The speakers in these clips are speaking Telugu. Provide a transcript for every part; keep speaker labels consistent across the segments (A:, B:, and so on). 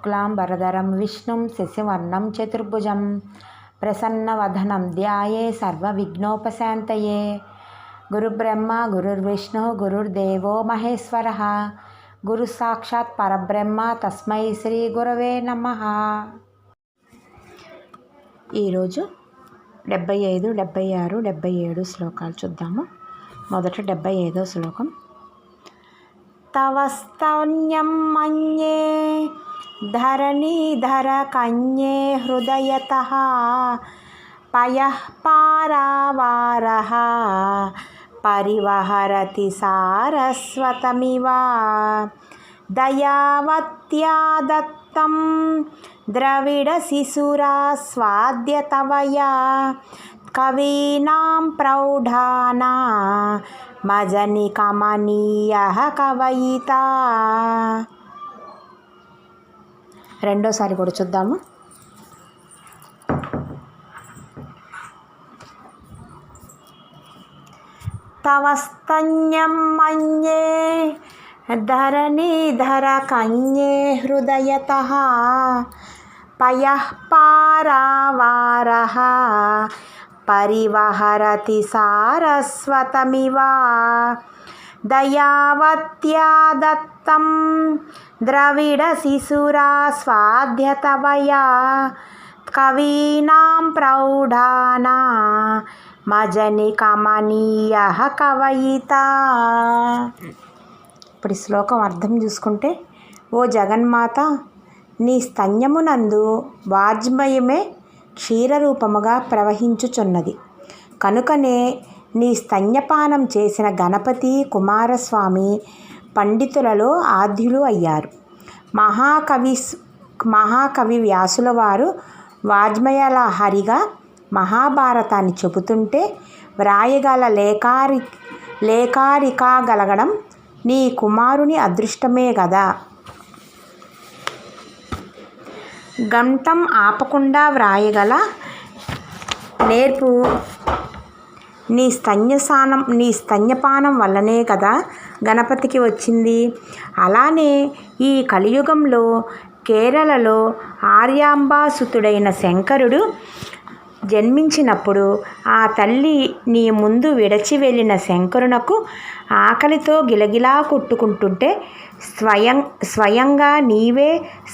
A: శుక్లాం వరదరం విష్ణుం శశివర్ణం చతుర్భుజం ప్రసన్నవధనం ధ్యాయే సర్వ విఘ్నోపశాంతయే గురుబ్రహ్మ గురుర్విష్ణు గురుర్దేవో మహేశ్వర గురు సాక్షాత్ పరబ్రహ్మ తస్మై శ్రీ గురవే నమ ఈరోజు డెబ్బై ఐదు డెబ్బై ఆరు డెబ్బై ఏడు శ్లోకాలు చూద్దాము మొదట డెబ్బై ఐదో శ్లోకం తవస్తన్యం మన్యే धरणीधरकन्ये हृदयतः पयः पारावारः परिवहरति सारस्वतमिव दयावत्या दत्तं द्रविडशिशुरा स्वाद्यतवया कवीनां प्रौढाना मजनिकमनीयः कवयिता రెండోసారి కూడా చూద్దాము తవస్తన్యం మన్యే ధర కన్యే హృదయత పయ పారావార పరివహరతి సారస్వతమివ దయావత్యా దత్త ద్రవిడ శిశురా స్వాధ్యతవయా కవీనాం ప్రౌఢానా మజని కమనీయ కవయిత ఇప్పుడు ఈ శ్లోకం అర్థం చూసుకుంటే ఓ జగన్మాత నీ స్తన్యమునందు వాజ్మయమే క్షీరరూపముగా ప్రవహించుచున్నది కనుకనే నీ స్తన్యపానం చేసిన గణపతి కుమారస్వామి పండితులలో ఆద్యులు అయ్యారు మహాకవి మహాకవి వ్యాసుల వారు వాజ్మయలహరిగా మహాభారతాన్ని చెబుతుంటే వ్రాయగల లేఖారి లేఖారికాగలగడం నీ కుమారుని అదృష్టమే కదా గంటం ఆపకుండా వ్రాయగల నేర్పు నీ స్తన్యసానం నీ స్తన్యపానం వల్లనే కదా గణపతికి వచ్చింది అలానే ఈ కలియుగంలో కేరళలో ఆర్యాంబాసుతుడైన శంకరుడు జన్మించినప్పుడు ఆ తల్లి నీ ముందు విడచి వెళ్ళిన శంకరునకు ఆకలితో గిలగిలా కొట్టుకుంటుంటే స్వయం స్వయంగా నీవే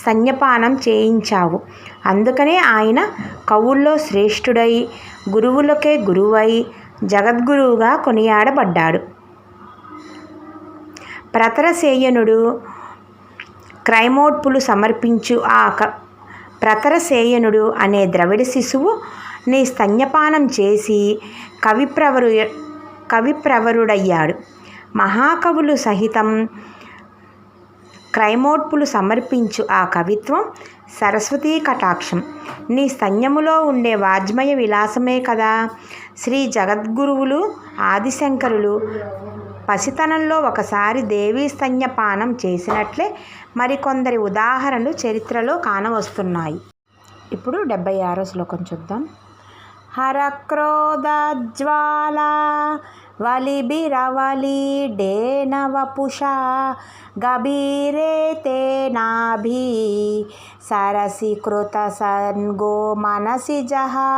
A: సన్యపానం చేయించావు అందుకనే ఆయన కవుల్లో శ్రేష్ఠుడై గురువులకే గురువై జగద్గురువుగా కొనియాడబడ్డాడు ప్రతరసేయనుడు క్రైమోట్పులు సమర్పించు ఆ ప్రతరసేయనుడు అనే ద్రవిడ శిశువు నీ స్తన్యపానం చేసి కవిప్రవరు కవిప్రవరుడయ్యాడు మహాకవులు సహితం క్రైమోట్పులు సమర్పించు ఆ కవిత్వం సరస్వతీ కటాక్షం నీ సైన్యములో ఉండే వాజ్మయ విలాసమే కదా శ్రీ జగద్గురువులు ఆదిశంకరులు పసితనంలో ఒకసారి దేవీ సైన్యపానం చేసినట్లే మరికొందరి ఉదాహరణలు చరిత్రలో కానవస్తున్నాయి ఇప్పుడు డెబ్బై ఆరో శ్లోకం చూద్దాం హరక్రోధజ్వాలా वलिभिरवलिडेनवपुषा गभीरे तेनाभिः सरसिकृतसन्गो मनसि जहा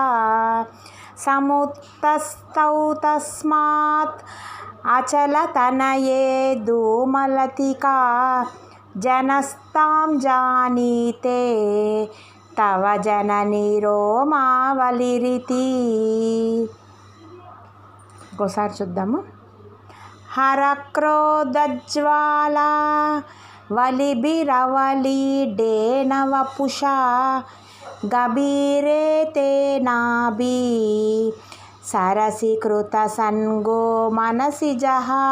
A: समुत्तस्तौ तस्मात् अचलतनये धूमलतिका जनस्तां जानीते तव जननि रोमावलिरिति ఇంకోసారి చూద్దాము డేనవ పుష గభీరే తేనాభీ సరసీకృత సన్గో మనసి జహా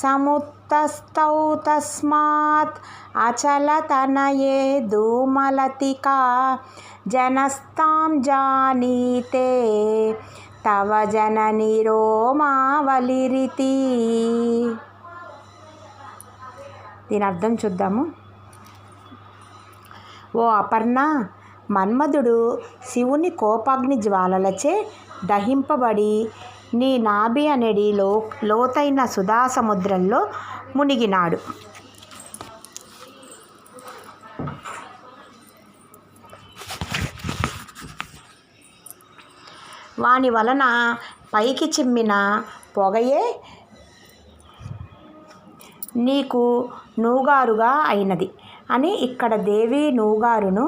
A: సముత్ తస్తౌ తస్మాత్ అచలతనయే ధూమలతికా జనస్తాం జానీతే తవ జనని రోమావలిరితి దీని అర్థం చూద్దాము ఓ అపర్ణ మన్మధుడు శివుని కోపాగ్ని జ్వాలలచే దహింపబడి నీ నాభి అనేడి లో లోతైన సుధా సముద్రంలో మునిగినాడు వాని వలన పైకి చిమ్మిన పొగయే నీకు నూగారుగా అయినది అని ఇక్కడ దేవి నూగారును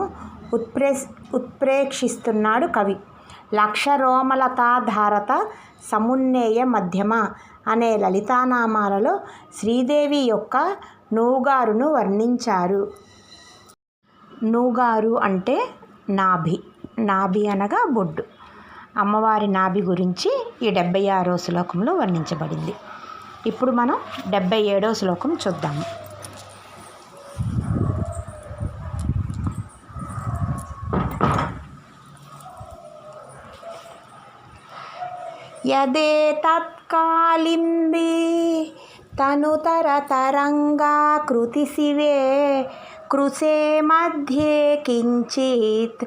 A: ఉత్ప్రే ఉత్ప్రేక్షిస్తున్నాడు కవి లక్షరోమలతాధారత సమున్నేయ మధ్యమ అనే లలితానామాలలో శ్రీదేవి యొక్క నూగారును వర్ణించారు నూగారు అంటే నాభి నాభి అనగా బొడ్డు అమ్మవారి నాభి గురించి ఈ డెబ్బై ఆరో శ్లోకంలో వర్ణించబడింది ఇప్పుడు మనం డెబ్బై ఏడో శ్లోకం చూద్దాము యదే తత్కాలింది తనుతరతరంగా కృతిసివే కృషే మధ్యే కించిత్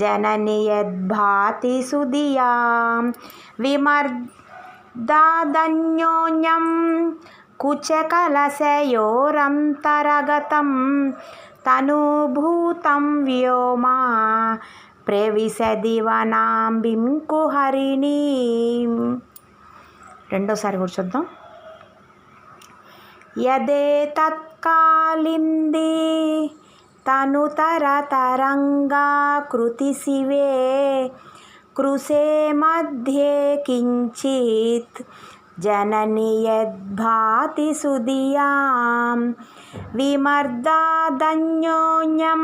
A: జనని యద్భాతి సుధియాం విమర్దాదన్యోన్యం కుచకలశయోరంతరగతం తనూభూతం వ్యోమా ప్రవిశదివనాంబింకు హరిణి రెండోసారి కూడా చూద్దాం యదే తత్కాలింది తనుతరతరంగా కృతి శివే కృషే మధ్యే కించిత్ జనని యద్భాతి సుధియాం విమర్దాదన్యోన్యం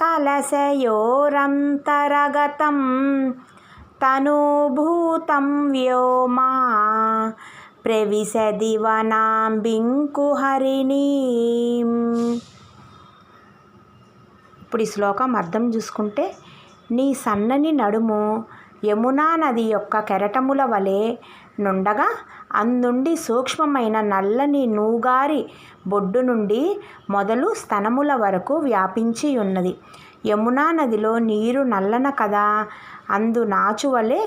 A: కలశయోరంతరగతం తనూభూతం వ్యోమా ప్రవిశదివనాంబింకుహరిణీ ఇప్పుడు ఈ శ్లోకం అర్థం చూసుకుంటే నీ సన్నని నడుము యమునా నది యొక్క కెరటముల వలె నుండగా అందుండి సూక్ష్మమైన నల్లని నూగారి బొడ్డు నుండి మొదలు స్తనముల వరకు వ్యాపించి ఉన్నది యమునా నదిలో నీరు నల్లన కదా అందు నాచువలే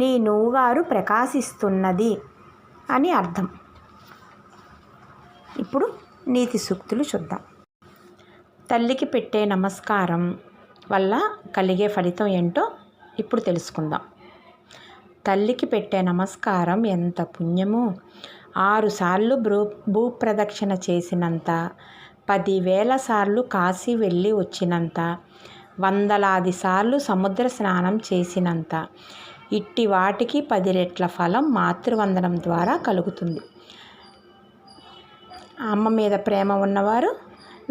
A: నీ నూగారు ప్రకాశిస్తున్నది అని అర్థం ఇప్పుడు నీతి సూక్తులు చూద్దాం తల్లికి పెట్టే నమస్కారం వల్ల కలిగే ఫలితం ఏంటో ఇప్పుడు తెలుసుకుందాం తల్లికి పెట్టే నమస్కారం ఎంత పుణ్యమో ఆరుసార్లు భూ భూప్రదక్షిణ చేసినంత పదివేల సార్లు కాశీ వెళ్ళి వచ్చినంత వందలాది సార్లు సముద్ర స్నానం చేసినంత ఇట్టి వాటికి పది రెట్ల ఫలం మాతృవందనం ద్వారా కలుగుతుంది అమ్మ మీద ప్రేమ ఉన్నవారు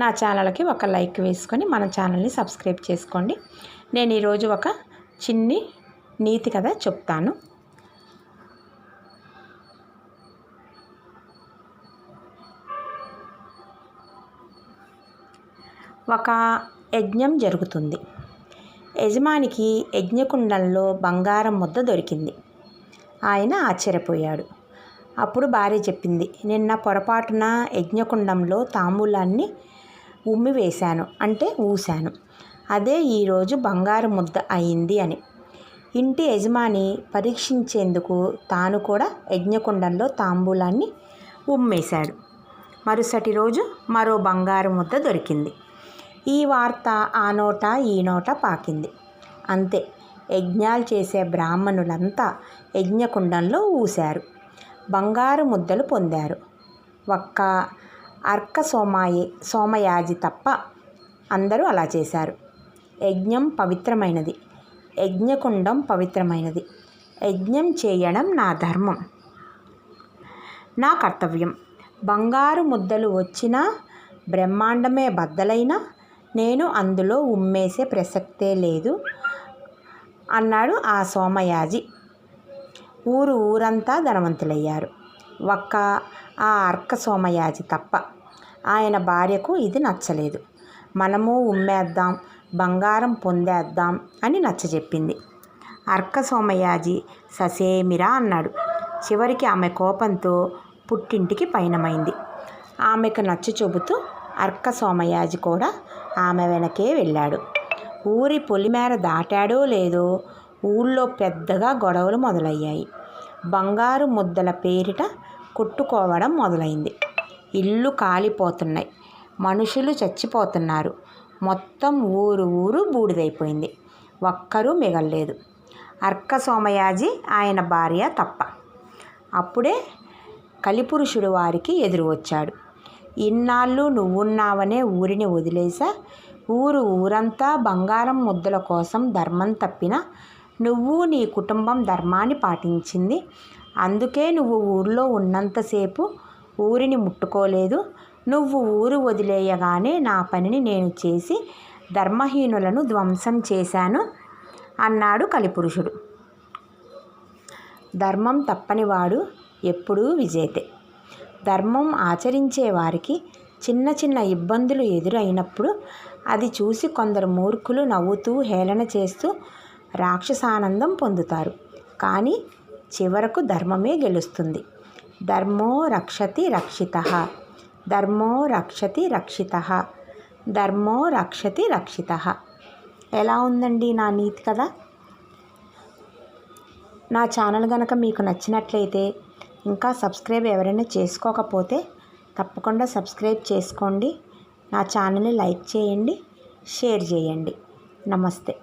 A: నా ఛానల్కి ఒక లైక్ వేసుకొని మన ఛానల్ని సబ్స్క్రైబ్ చేసుకోండి నేను ఈరోజు ఒక చిన్ని నీతి కథ చెప్తాను ఒక యజ్ఞం జరుగుతుంది యజమానికి యజ్ఞకుండంలో బంగారం ముద్ద దొరికింది ఆయన ఆశ్చర్యపోయాడు అప్పుడు భార్య చెప్పింది నిన్న పొరపాటున యజ్ఞకుండంలో తాంబూలాన్ని ఉమ్మివేశాను అంటే ఊశాను అదే ఈరోజు బంగారు ముద్ద అయింది అని ఇంటి యజమాని పరీక్షించేందుకు తాను కూడా యజ్ఞకుండంలో తాంబూలాన్ని ఉమ్మేశాడు మరుసటి రోజు మరో బంగారు ముద్ద దొరికింది ఈ వార్త ఆ నోట ఈ నోట పాకింది అంతే యజ్ఞాలు చేసే బ్రాహ్మణులంతా యజ్ఞకుండంలో ఊశారు బంగారు ముద్దలు పొందారు ఒక్క అర్క సోమాయి సోమయాజి తప్ప అందరూ అలా చేశారు యజ్ఞం పవిత్రమైనది యజ్ఞకుండం పవిత్రమైనది యజ్ఞం చేయడం నా ధర్మం నా కర్తవ్యం బంగారు ముద్దలు వచ్చినా బ్రహ్మాండమే బద్దలైనా నేను అందులో ఉమ్మేసే ప్రసక్తే లేదు అన్నాడు ఆ సోమయాజి ఊరు ఊరంతా ధనవంతులయ్యారు ఒక్క ఆ అర్క సోమయాజి తప్ప ఆయన భార్యకు ఇది నచ్చలేదు మనము ఉమ్మేద్దాం బంగారం పొందేద్దాం అని నచ్చజెప్పింది అర్క సోమయాజీ ససేమిరా అన్నాడు చివరికి ఆమె కోపంతో పుట్టింటికి పయనమైంది ఆమెకు నచ్చ చెబుతూ అర్క సోమయాజి కూడా ఆమె వెనకే వెళ్ళాడు ఊరి పొలిమేర దాటాడో లేదో ఊళ్ళో పెద్దగా గొడవలు మొదలయ్యాయి బంగారు ముద్దల పేరిట కొట్టుకోవడం మొదలైంది ఇల్లు కాలిపోతున్నాయి మనుషులు చచ్చిపోతున్నారు మొత్తం ఊరు ఊరు బూడిదైపోయింది ఒక్కరూ మిగల్లేదు అర్క సోమయాజీ ఆయన భార్య తప్ప అప్పుడే కలిపురుషుడు వారికి ఎదురు వచ్చాడు ఇన్నాళ్ళు నువ్వున్నావనే ఊరిని వదిలేసా ఊరు ఊరంతా బంగారం ముద్దల కోసం ధర్మం తప్పిన నువ్వు నీ కుటుంబం ధర్మాన్ని పాటించింది అందుకే నువ్వు ఊర్లో ఉన్నంతసేపు ఊరిని ముట్టుకోలేదు నువ్వు ఊరు వదిలేయగానే నా పనిని నేను చేసి ధర్మహీనులను ధ్వంసం చేశాను అన్నాడు కలిపురుషుడు ధర్మం తప్పనివాడు ఎప్పుడూ విజేతే ధర్మం ఆచరించే వారికి చిన్న చిన్న ఇబ్బందులు ఎదురైనప్పుడు అది చూసి కొందరు మూర్ఖులు నవ్వుతూ హేళన చేస్తూ రాక్షసానందం పొందుతారు కానీ చివరకు ధర్మమే గెలుస్తుంది ధర్మో రక్షతి రక్షిత ధర్మో రక్షతి రక్షిత ధర్మో రక్షతి రక్షిత ఎలా ఉందండి నా నీతి కదా నా ఛానల్ కనుక మీకు నచ్చినట్లయితే ఇంకా సబ్స్క్రైబ్ ఎవరైనా చేసుకోకపోతే తప్పకుండా సబ్స్క్రైబ్ చేసుకోండి నా ఛానల్ని లైక్ చేయండి షేర్ చేయండి నమస్తే